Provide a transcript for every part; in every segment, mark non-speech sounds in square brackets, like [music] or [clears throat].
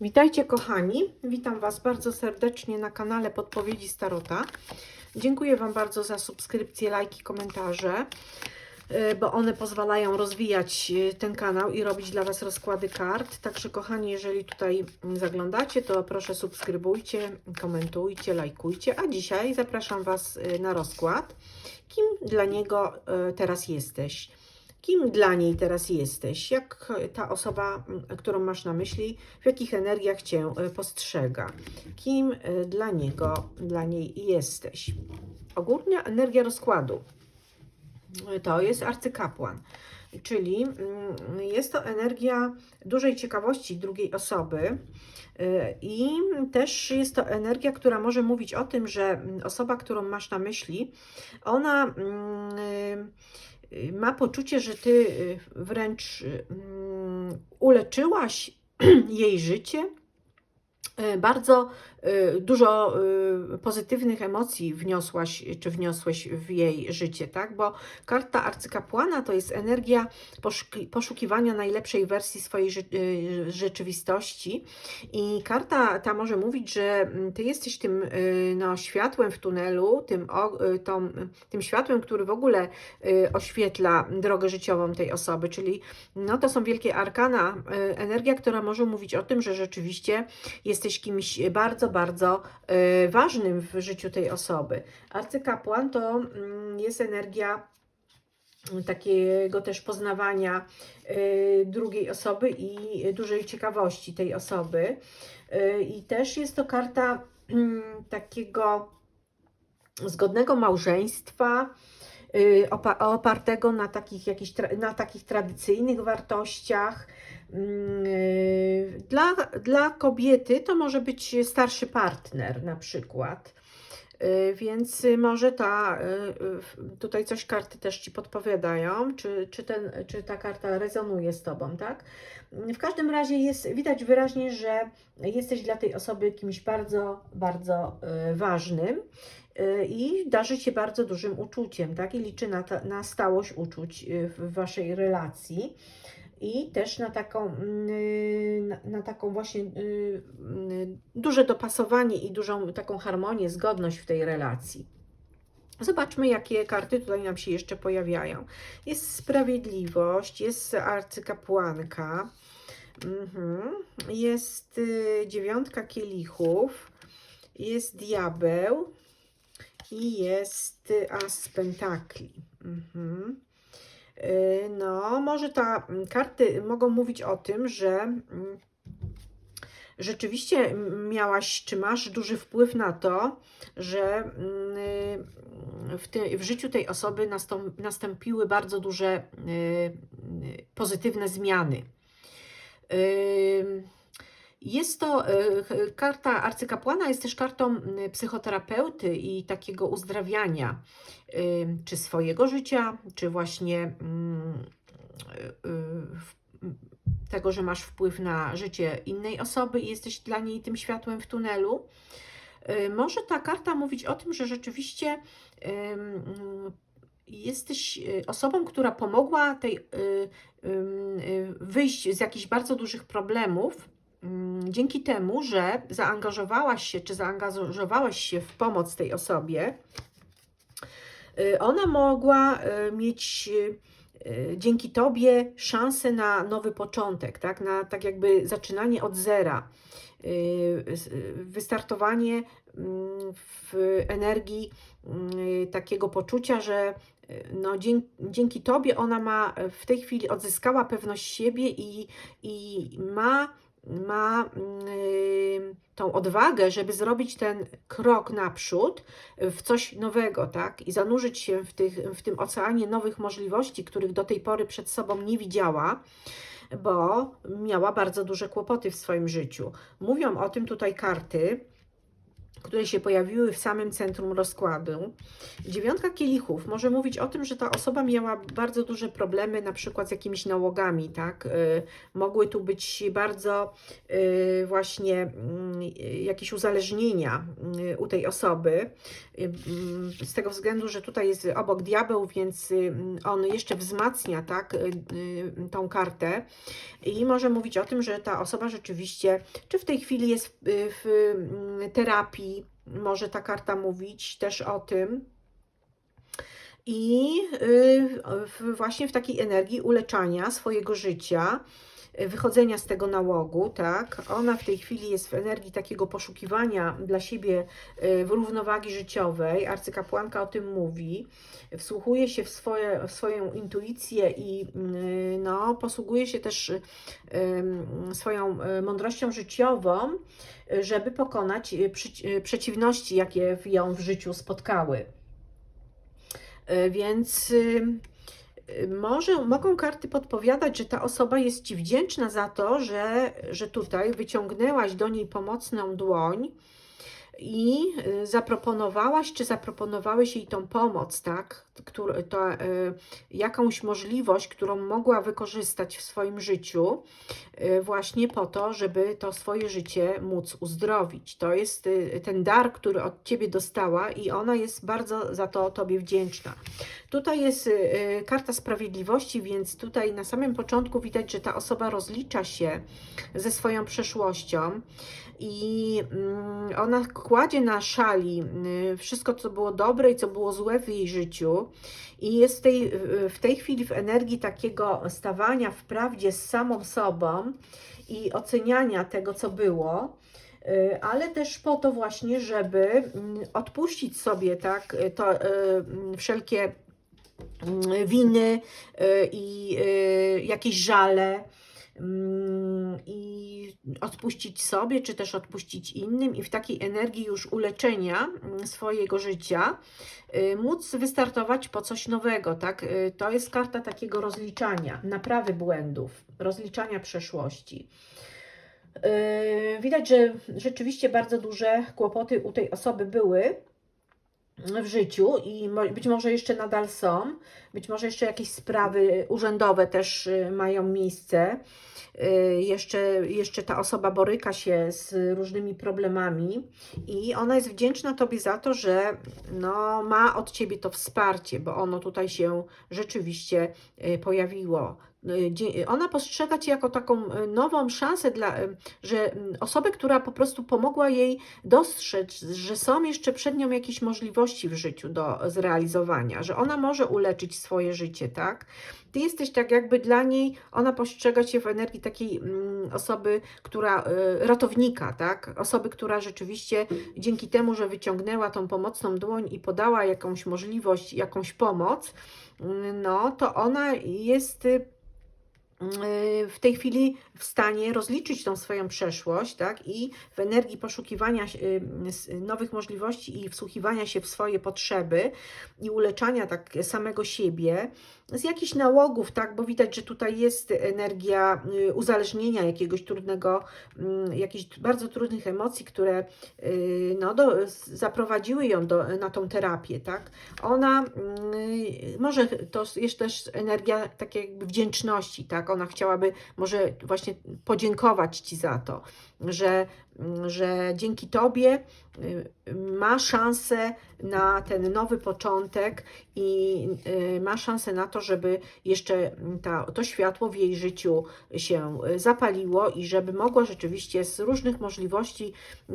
Witajcie kochani, witam Was bardzo serdecznie na kanale Podpowiedzi Starota. Dziękuję Wam bardzo za subskrypcje, lajki, komentarze, y, bo one pozwalają rozwijać y, ten kanał i robić dla Was rozkłady kart. Także kochani, jeżeli tutaj zaglądacie, to proszę subskrybujcie, komentujcie, lajkujcie. A dzisiaj zapraszam Was y, na rozkład. Kim dla niego teraz jesteś? Kim dla niej teraz jesteś? Jak ta osoba, którą masz na myśli, w jakich energiach Cię y, postrzega? Kim y, dla niego, dla niej jesteś? Ogólna energia rozkładu to jest arcykapłan, czyli mm, jest to energia dużej ciekawości drugiej osoby. y, I też jest to energia, która może mówić o tym, że osoba, którą masz na myśli, ona mm, ma poczucie, że ty y, wręcz y, mm, uleczyłaś [clears throat] jej życie. Y, Bardzo y, dużo y, pozytywnych emocji wniosłaś, czy wniosłeś w jej życie, tak? Bo karta arcykapłana to jest energia poszuki, poszukiwania najlepszej wersji swojej rzeczywistości. I karta ta może mówić, że mm, ty jesteś tym no, światłem w tunelu, tym, tą, tym światłem, który w ogóle oświetla drogę życiową tej osoby, czyli no, to są wielkie arkana, energia, która może mówić o tym, że rzeczywiście jesteś kimś bardzo, bardzo y, ważnym w życiu tej osoby. Arcykapłan to mm, jest energia takiego też poznawania y, drugiej osoby i dużej ciekawości tej osoby. Y, I też jest to karta mm, takiego zgodnego małżeństwa, opa- opartego na takich, jakichś, tra- na takich tradycyjnych wartościach. Y, Dla, dla kobiety to może być starszy partner na przykład. Y, Więc może ta, y, tutaj coś karty też Ci podpowiadają, czy, czy, ten, czy ta karta rezonuje z Tobą, tak? W każdym razie jest, widać wyraźnie, że jesteś dla tej osoby kimś bardzo, bardzo ważnym i darzy się bardzo dużym uczuciem, tak? I liczy na, ta, na stałość uczuć w Waszej relacji i też na taką, y, na, na taką właśnie y, y, duże dopasowanie i dużą taką harmonię, zgodność w tej relacji. Zobaczmy, jakie karty tutaj nam się jeszcze pojawiają. Jest sprawiedliwość, jest arcykapłanka, mhm. jest dziewiątka kielichów, jest diabeł i jest as pentakli. Mhm. Y, No, może ta mm, karty mogą mówić o tym, że mm, rzeczywiście miałaś, czy masz duży wpływ na to, że mm, w, w życiu tej osoby nastąp, nastąpiły bardzo duże y, y, pozytywne zmiany. Jest to ch- karta arcykapłana, jest też kartą psychoterapeuty i takiego uzdrawiania, czy swojego życia, czy właśnie mm, w- m, tego, że masz wpływ na życie innej osoby i jesteś dla niej tym światłem w tunelu. Może ta karta mówić o tym, że rzeczywiście jesteś osobą, która pomogła tej wyjść z jakichś bardzo dużych problemów, dzięki temu, że zaangażowałaś się, czy zaangażowałeś się w pomoc tej osobie, y, ona mogła y, mieć y, dzięki tobie szansę na nowy początek, tak? Na tak jakby zaczynanie od zera, wystartowanie mm, w energii takiego poczucia, że no, dzięki, dzięki tobie ona ma w tej chwili odzyskała pewność siebie i, i ma, ma tą odwagę, żeby zrobić ten krok naprzód w coś nowego, tak? I zanurzyć się w, tych, w tym oceanie nowych możliwości, których do tej pory przed sobą nie widziała, bo miała bardzo duże kłopoty w swoim życiu. Mówią o tym tutaj karty, które się pojawiły w samym centrum rozkładu. Dziewiątka kielichów może mówić o tym, że ta osoba miała bardzo duże problemy na przykład z jakimiś nałogami, tak? Y, Mogły tu być bardzo y, właśnie mm, jakieś uzależnienia y, u tej osoby. Mm, Z tego względu, że tutaj jest obok diabeł, więc on jeszcze wzmacnia tak, tą kartę i może mówić o tym, że ta osoba rzeczywiście, czy w tej chwili jest w, w mm, terapii, może ta karta mówić też o tym. I y, właśnie w takiej energii uleczania swojego życia, wychodzenia z tego nałogu, tak? Ona w tej chwili jest w energii takiego poszukiwania dla siebie y, równowagi życiowej. Arcykapłanka o tym mówi. Wsłuchuje się w, swoje, w swoją intuicję i y, no, posługuje się też y, swoją mądrością życiową, żeby pokonać przeciwności, jakie ją w życiu spotkały. Więc może mogą karty podpowiadać, że ta osoba jest Ci wdzięczna za to, że, że tutaj wyciągnęłaś do niej pomocną dłoń i y, zaproponowałaś, czy zaproponowałeś jej tą pomoc, tak? Któr, to, y, jakąś możliwość, którą mogła wykorzystać w swoim życiu, y, właśnie po to, żeby to swoje życie móc uzdrowić. To jest y, ten dar, który od Ciebie dostała i ona jest bardzo za to Tobie wdzięczna. Tutaj jest y, y, karta sprawiedliwości, więc tutaj na samym początku widać, że ta osoba rozlicza się ze swoją przeszłością i mm, ona kładzie na szali y, wszystko, co było dobre i co było złe w jej życiu i jest w tej, w tej chwili w energii takiego stawania w prawdzie z samą sobą i oceniania tego, co było, ale też po to właśnie, żeby mm, odpuścić sobie tak, to, mm, wszelkie winy y, i y, jakieś żale mm, i odpuścić sobie, czy też odpuścić innym i w takiej energii już uleczenia mm, swojego życia y, móc wystartować po coś nowego, tak? To jest karta takiego rozliczania, naprawy błędów, rozliczania przeszłości. Widać, że rzeczywiście bardzo duże kłopoty u tej osoby były w życiu i być może jeszcze nadal są, być może jeszcze jakieś sprawy urzędowe też y, mają miejsce. Y, Jeszcze, jeszcze ta osoba boryka się z różnymi problemami i ona jest wdzięczna Tobie za to, że no, ma od Ciebie to wsparcie, bo ono tutaj się rzeczywiście y, pojawiło. Y, dzie- Ona postrzega Cię jako taką y, nową szansę, dla, że osobę, która po prostu pomogła jej dostrzec, że są jeszcze przed nią jakieś możliwości w życiu do zrealizowania, że ona może uleczyć swoje życie, tak? Ty jesteś tak jakby dla niej, ona postrzega Cię w energii takiej osoby, która, ratownika, tak? Osoby, która rzeczywiście dzięki temu, że wyciągnęła tą pomocną dłoń i podała jakąś możliwość, jakąś pomoc, no to ona jest y, w tej chwili w stanie rozliczyć tą swoją przeszłość, tak? I w energii poszukiwania y, nowych możliwości i wsłuchiwania się w swoje potrzeby i uleczania tak samego siebie z jakichś nałogów, tak? Bo widać, że tutaj jest energia y, uzależnienia jakiegoś trudnego, mm, jakichś bardzo trudnych emocji, które y, no, do, zaprowadziły ją do, na tą terapię, tak? Ona mm, może to jest też energia takiej jakby wdzięczności, tak? Ona chciałaby może właśnie podziękować Ci za to, że, mm, że dzięki Tobie y, ma szansę na ten nowy początek i y, ma szansę na to, żeby jeszcze ta, to światło w jej życiu się y, zapaliło i żeby mogła rzeczywiście z różnych możliwości,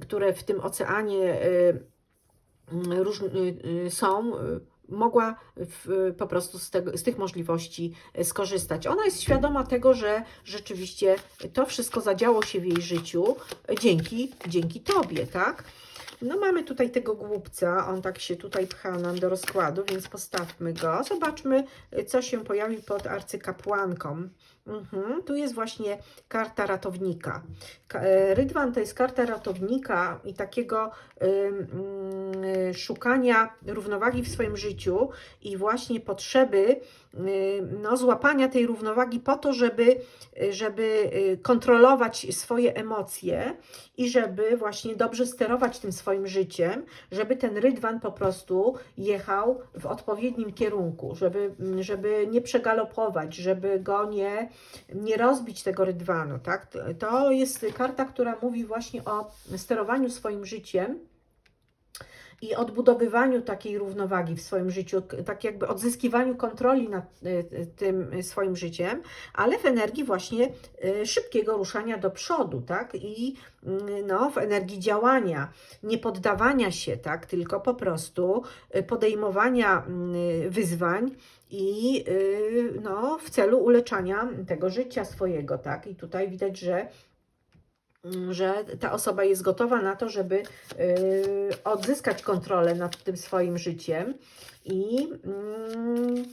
które w tym oceanie y, są, mogła w, po prostu z, tego, z tych możliwości y, skorzystać. Ona jest świadoma tego, że rzeczywiście to wszystko zadziało się w jej życiu dzięki, dzięki Tobie, tak? No mamy tutaj tego głupca, on tak się tutaj pcha nam do rozkładu, więc postawmy go. Zobaczmy, y, co się pojawi pod arcykapłanką. Mhm, tu jest właśnie karta ratownika. Ka- e, Rydwan to jest karta ratownika i takiego ym, mm, szukania równowagi w swoim życiu i właśnie potrzeby no, złapania tej równowagi po to, żeby, żeby y, kontrolować swoje emocje i żeby właśnie dobrze sterować tym swoim życiem, żeby ten rydwan po prostu jechał w odpowiednim kierunku, żeby, żeby nie przegalopować, żeby go nie, nie rozbić tego rydwanu. Tak? To jest karta, która mówi właśnie o sterowaniu swoim życiem i odbudowywaniu takiej równowagi w swoim życiu, tak jakby odzyskiwaniu kontroli nad y, y, tym swoim życiem, ale w energii właśnie y, szybkiego ruszania do przodu, tak? I y, no, w energii działania, nie poddawania się, tak? Tylko po prostu podejmowania y, wyzwań i no, w celu uleczania tego życia swojego, tak? I tutaj widać, że mm, że ta osoba jest gotowa na to, żeby y, odzyskać kontrolę nad tym swoim życiem i mm,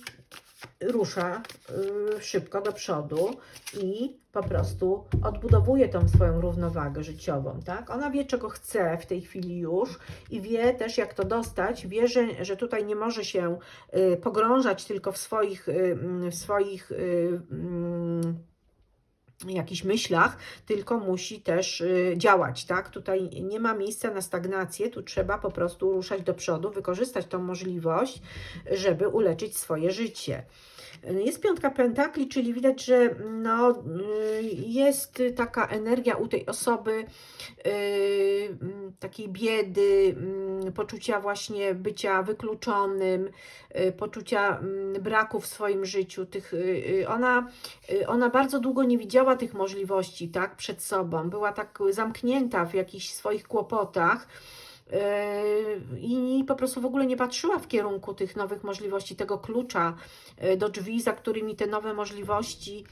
rusza y, szybko do przodu i po prostu odbudowuje tą swoją równowagę życiową, tak? Ona wie, czego chce w tej chwili już i wie też, jak to dostać. Wie, że, że tutaj nie może się y, pogrążać tylko w swoich, mm, w swoich mm, jakichś myślach, tylko musi też y, działać, tak? Tutaj nie ma miejsca na stagnację, tu trzeba po prostu ruszać do przodu, wykorzystać tą możliwość, żeby uleczyć swoje życie. Jest piątka pentakli, czyli widać, że no, y, jest taka energia u tej osoby y, takiej biedy, poczucia właśnie bycia wykluczonym, poczucia mm, braku w swoim życiu. Tych, ona, ona bardzo długo nie widziała tych możliwości tak, przed sobą. Była tak zamknięta w jakichś swoich kłopotach. Yy, I po prostu w ogóle nie patrzyła w kierunku tych nowych możliwości, tego klucza yy, do drzwi, za którymi te nowe możliwości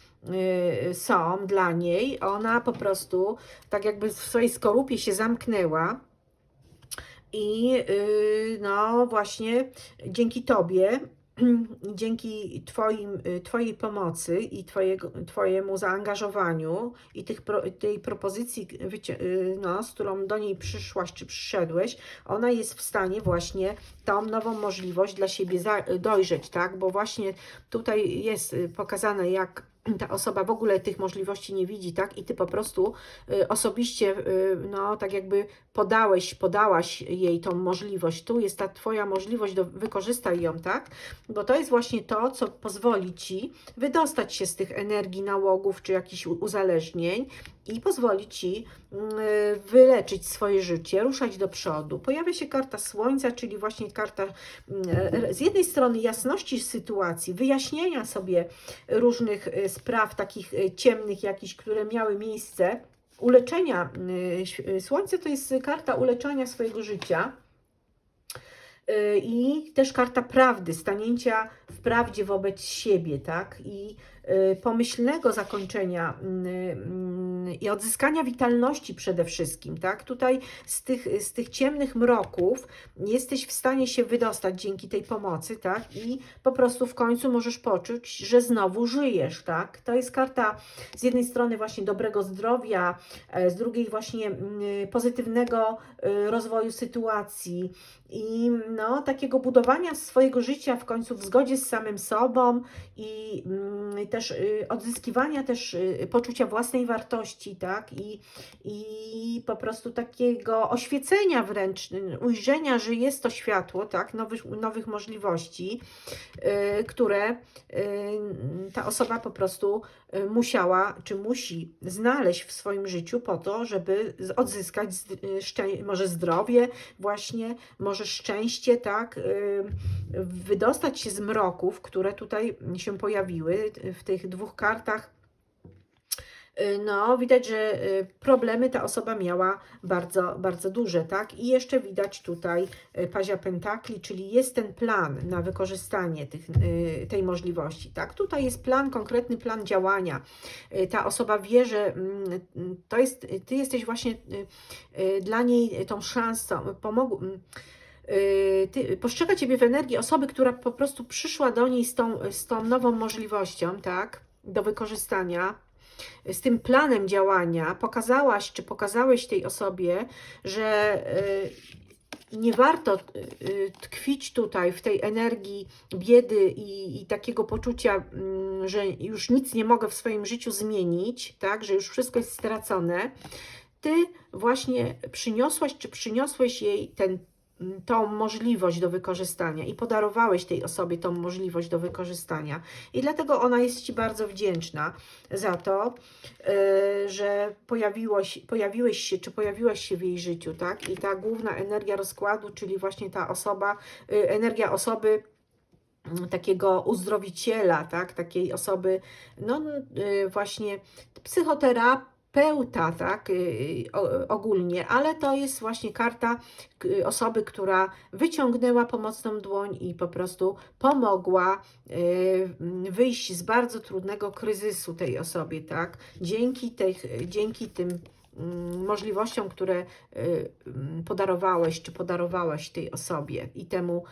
yy, są dla niej. Ona po prostu tak jakby w swojej skorupie się zamknęła. I no właśnie dzięki Tobie, [clears throat] dzięki twoim, y, Twojej pomocy i twojego, Twojemu zaangażowaniu i tych, tej propozycji, wycie- y, no, z którą do niej przyszłaś czy przyszedłeś, ona jest w stanie właśnie tą nową możliwość dla siebie dojrzeć, tak? Bo właśnie tutaj jest y, pokazane, jak ta osoba w ogóle tych możliwości nie widzi, tak? I ty po prostu y, osobiście, y, no tak jakby podałeś, podałaś jej tą możliwość. Tu jest ta twoja możliwość, do, wykorzystaj ją, tak? Bo to jest właśnie to, co pozwoli ci wydostać się z tych energii nałogów czy jakichś uzależnień i pozwoli ci y, wyleczyć swoje życie, ruszać do przodu. Pojawia się karta słońca, czyli właśnie karta y, z jednej strony jasności sytuacji, wyjaśnienia sobie różnych y, spraw takich y, ciemnych jakichś, które miały miejsce, uleczenia. y, Słońce to jest karta uleczania swojego życia. I też karta prawdy, stanięcia w prawdzie wobec siebie, tak? I pomyślnego zakończenia mm, mm, i odzyskania witalności przede wszystkim, tak? Tutaj z tych, z tych ciemnych mroków jesteś w stanie się wydostać dzięki tej pomocy, tak? I po prostu w końcu możesz poczuć, że znowu żyjesz, tak? To jest karta z jednej strony właśnie dobrego zdrowia, e, z drugiej właśnie mm, pozytywnego y, rozwoju sytuacji i no, takiego budowania swojego życia w końcu w zgodzie z samym sobą i mm, też y, odzyskiwania też y, poczucia własnej wartości, tak? I, I po prostu takiego oświecenia wręcz, ujrzenia, że jest to światło, tak? Nowych, nowych możliwości, y, które y, ta osoba po prostu musiała, czy musi znaleźć w swoim życiu po to, żeby odzyskać y, może zdrowie, właśnie, może szczęście, tak, y, wydostać się z mroków, które tutaj się pojawiły y, w tych dwóch kartach. Y, No, widać, że y, problemy ta osoba miała bardzo, bardzo duże, tak? I jeszcze widać tutaj y, pazia pentakli, czyli jest ten plan na wykorzystanie tych, tej możliwości, tak? Tutaj jest plan, konkretny plan działania. Ta osoba wie, że mm, to jest, ty jesteś właśnie dla niej tą szansą, pomogł, mm, ty, postrzega Ciebie w energii osoby, która po prostu przyszła do niej z tą, z tą nową możliwością, tak? do wykorzystania, z tym planem działania, pokazałaś czy pokazałeś tej osobie, że y, nie warto y, tkwić tutaj w tej energii biedy i, i takiego poczucia, mm, że już nic nie mogę w swoim życiu zmienić, tak, że już wszystko jest stracone. Ty właśnie przyniosłaś czy przyniosłeś jej ten tą możliwość do wykorzystania i podarowałeś tej osobie tą możliwość do wykorzystania. I dlatego ona jest Ci bardzo wdzięczna za to, yy, że pojawiłoś, pojawiłeś się, czy pojawiłaś się w jej życiu, tak? I ta główna energia rozkładu, czyli właśnie ta osoba, yy, energia osoby, mm, takiego uzdrowiciela, tak, takiej osoby, no yy, właśnie psychoterapeuta, tak, o- ogólnie, ale to jest właśnie karta k- osoby, która wyciągnęła pomocną dłoń i po prostu pomogła yy, wyjść z bardzo trudnego kryzysu tej osobie, tak, dzięki, tych, dzięki tym mm, możliwościom, które y, podarowałeś, czy podarowałaś tej osobie i temu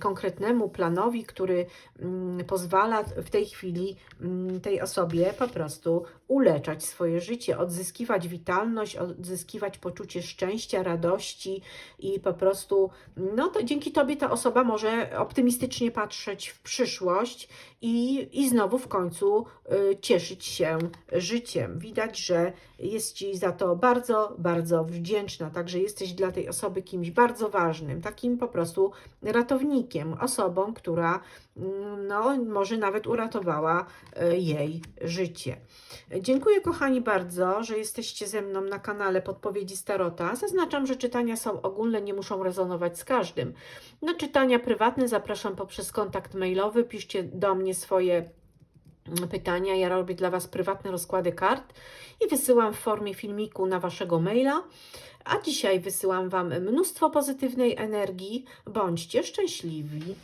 konkretnemu planowi, który mm, pozwala w tej chwili mm, tej osobie po prostu uleczać swoje życie, odzyskiwać witalność, odzyskiwać poczucie szczęścia, radości i po prostu, no to dzięki Tobie ta osoba może optymistycznie patrzeć w przyszłość i, i znowu w końcu y, cieszyć się życiem. Widać, że jest Ci za to bardzo, bardzo wdzięczna, także jesteś dla tej osoby kimś bardzo ważnym, takim po prostu ratownikiem, osobą, która mm, no, może nawet uratowała y, jej życie. Dziękuję kochani bardzo, że jesteście ze mną na kanale Podpowiedzi Starota. Zaznaczam, że czytania są ogólne, nie muszą rezonować z każdym. Na czytania prywatne zapraszam poprzez kontakt mailowy. Piszcie do mnie swoje pytania. Ja robię dla Was prywatne rozkłady kart i wysyłam w formie filmiku na Waszego maila. A dzisiaj wysyłam Wam mnóstwo pozytywnej energii. Bądźcie szczęśliwi.